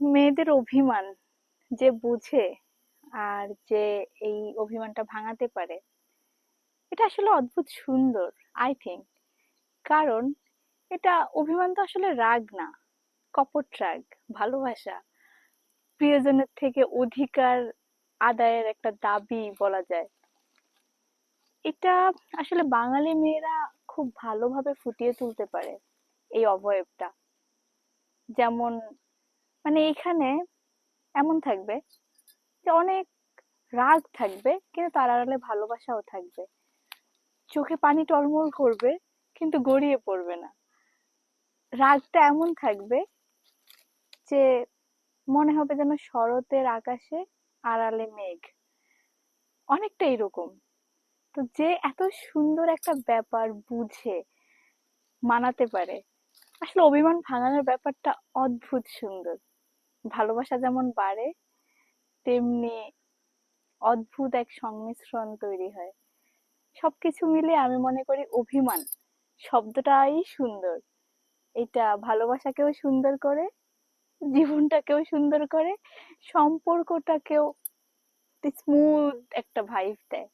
মেয়েদের অভিমান যে বুঝে আর যে এই অভিমানটা ভাঙাতে পারে, এটা আসলে অদ্ভুত সুন্দর আই থিংক কারণ এটা, অভিমান তো আসলে রাগ না, কপট রাগ, ভালোবাসা। প্রিয়জনের থেকে অধিকার আদায়ের একটা দাবি বলা যায়। এটা আসলে বাঙালি মেয়েরা খুব ভালোভাবে ফুটিয়ে তুলতে পারে এই অবয়বটা। যেমন মানে এখানে এমন থাকবে যে অনেক রাগ থাকবে, কিন্তু তার আড়ালে ভালোবাসাও থাকবে। চোখে পানি টলমল করবে, কিন্তু গড়িয়ে পড়বে না। রাগটা এমন থাকবে যে মনে হবে যেন শরতের আকাশে আড়ালে মেঘ। অনেকটা এরকম। তো যে এত সুন্দর একটা ব্যাপার বুঝে, মানাতে পারে। আসলে অভিমান ভাঙানোর ব্যাপারটা অদ্ভুত সুন্দর। ভালোবাসা যেমন বাড়ে, তেমনি অদ্ভুত এক সংমিশ্রণ তৈরি হয়। সবকিছু মিলে আমি মনে করি অভিমান শব্দটাই সুন্দর। এটা ভালোবাসাকেও সুন্দর করে, জীবনটাকেও সুন্দর করে, সম্পর্কটাকেও স্মুথ একটা ভাইব দেয়।